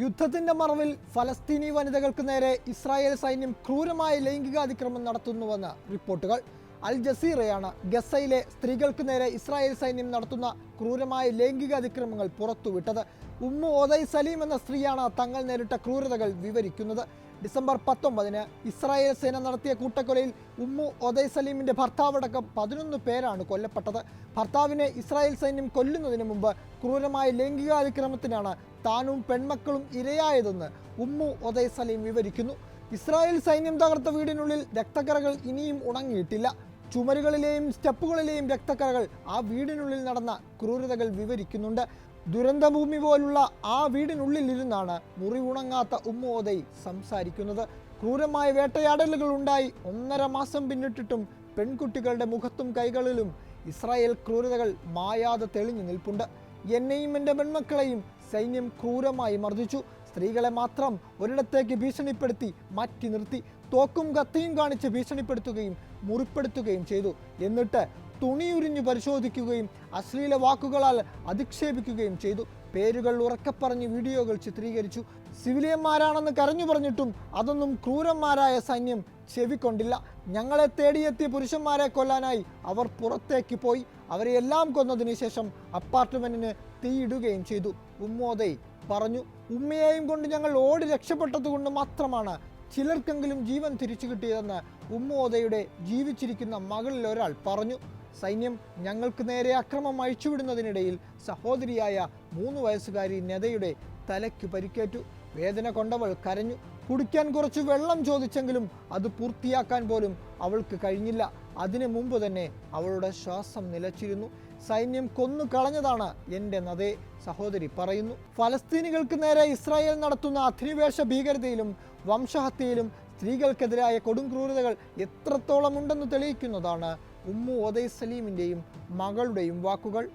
യുദ്ധത്തിന്റെ മറവിൽ ഫലസ്തീനി വനിതകൾക്ക് നേരെ ഇസ്രായേൽ സൈന്യം ക്രൂരമായ ലൈംഗികാതിക്രമം നടത്തുന്നുവെന്ന് റിപ്പോർട്ടുകൾ. അൽ ജസീറയാണ് ഗസയിലെ സ്ത്രീകൾക്ക് നേരെ ഇസ്രായേൽ സൈന്യം നടത്തുന്ന ക്രൂരമായ ലൈംഗികാതിക്രമങ്ങൾ പുറത്തുവിട്ടത്. ഉമ്മു ഒദൈ സലീം എന്ന സ്ത്രീയാണ് തങ്ങൾ നേരിട്ട ക്രൂരതകൾ വിവരിക്കുന്നത്. ഡിസംബർ പത്തൊമ്പതിന് ഇസ്രായേൽ സേന നടത്തിയ കൂട്ടക്കൊലയിൽ ഉമ്മു ഒദൈ സലീമിന്റെ ഭർത്താവടക്കം പതിനൊന്ന് പേരാണ് കൊല്ലപ്പെട്ടത്. ഭർത്താവിനെ ഇസ്രായേൽ സൈന്യം കൊല്ലുന്നതിന് മുമ്പ് ക്രൂരമായ ലൈംഗികാതിക്രമത്തിനാണ് താനും പെൺമക്കളും ഇരയായതെന്ന് ഉമ്മു ഒദൈ സലീം വിവരിക്കുന്നു. ഇസ്രായേൽ സൈന്യം തകർത്ത വീടിനുള്ളിൽ രക്തക്കറകൾ ഇനിയും ഉണങ്ങിയിട്ടില്ല. ചുമരുകളിലെയും സ്റ്റെപ്പുകളിലെയും രക്തക്കറകൾ ആ വീടിനുള്ളിൽ നടന്ന ക്രൂരതകൾ വിവരിക്കുന്നുണ്ട്. ദുരന്തഭൂമി പോലുള്ള ആ വീടിനുള്ളിൽ ഇരുന്നാണ് മുറിവുണങ്ങാത്ത ഉമ്മോദൈ സംസാരിക്കുന്നത്. ക്രൂരമായ വേട്ടയാടലുകൾ ഉണ്ടായി ഒന്നര മാസം പിന്നിട്ടിട്ടും പെൺകുട്ടികളുടെ മുഖത്തും കൈകളിലും ഇസ്രായേൽ ക്രൂരതകൾ മായാതെ തെളിഞ്ഞു നിൽപ്പുണ്ട്. എന്നെയും എന്റെ പെൺമക്കളെയും സൈന്യം ക്രൂരമായി മർദ്ദിച്ചു. സ്ത്രീകളെ മാത്രം ഒരിടത്തേക്ക് ഭീഷണിപ്പെടുത്തി മാറ്റി നിർത്തി. തോക്കും കത്തിയും കാണിച്ച് ഭീഷണിപ്പെടുത്തുകയും മുറിപ്പെടുത്തുകയും ചെയ്തു. എന്നിട്ട് തുണിയുരിഞ്ഞു പരിശോധിക്കുകയും അശ്ലീല വാക്കുകളാൽ അധിക്ഷേപിക്കുകയും ചെയ്തു. പേരുകൾ ഉറക്കെ പറഞ്ഞ് വീഡിയോകൾ ചിത്രീകരിച്ചു. സിവിലിയന്മാരാണെന്ന് കരഞ്ഞു പറഞ്ഞിട്ടും അതൊന്നും ക്രൂരന്മാരായ സൈന്യം ചെവിക്കൊണ്ടില്ല. ഞങ്ങളെ തേടിയെത്തിയ പുരുഷന്മാരെ കൊല്ലാനായി അവർ പുറത്തേക്ക് പോയി. അവരെ എല്ലാം കൊന്നതിന് ശേഷം അപ്പാർട്ട്മെന്റിന് തീയിടുകയും ചെയ്തു. ഉമ്മോദയ് പറഞ്ഞു ഉമ്മയെയും കൊണ്ട് ഞങ്ങൾ ഓടി രക്ഷപ്പെട്ടതുകൊണ്ട് മാത്രമാണ് ചിലർക്കെങ്കിലും ജീവൻ തിരിച്ചു കിട്ടിയതെന്ന് ഉമ്മോദയുടെ ജീവിച്ചിരിക്കുന്ന മകളിൽ ഒരാൾ പറഞ്ഞു. സൈന്യം ഞങ്ങൾക്ക് നേരെ അക്രമം അഴിച്ചുവിടുന്നതിനിടയിൽ സഹോദരിയായ മൂന്ന് വയസ്സുകാരി നെതയുടെ തലയ്ക്ക് പരിക്കേറ്റു. വേദന കൊണ്ടവൾ കരഞ്ഞു. കുടിക്കാൻ കുറച്ച് വെള്ളം ചോദിച്ചെങ്കിലും അത് പൂർത്തിയാക്കാൻ പോലും അവൾക്ക് കഴിഞ്ഞില്ല. അതിനു മുമ്പ് തന്നെ അവളുടെ ശ്വാസം നിലച്ചിരുന്നു. സൈന്യം കൊന്നു കളഞ്ഞതാണ് എന്റെ നദേ സഹോദരി പറയുന്നു. ഫലസ്തീനികൾക്ക് നേരെ ഇസ്രായേൽ നടത്തുന്ന അധിനിവേശ ഭീകരതയിലും വംശഹത്യയിലും സ്ത്രീകൾക്കെതിരായ കൊടുംക്രൂരതകൾ എത്രത്തോളം ഉണ്ടെന്ന് തെളിയിക്കുന്നതാണ് ഉമ്മു ഒദൈ സലീമിന്റെയും മകളുടെയും വാക്കുകൾ.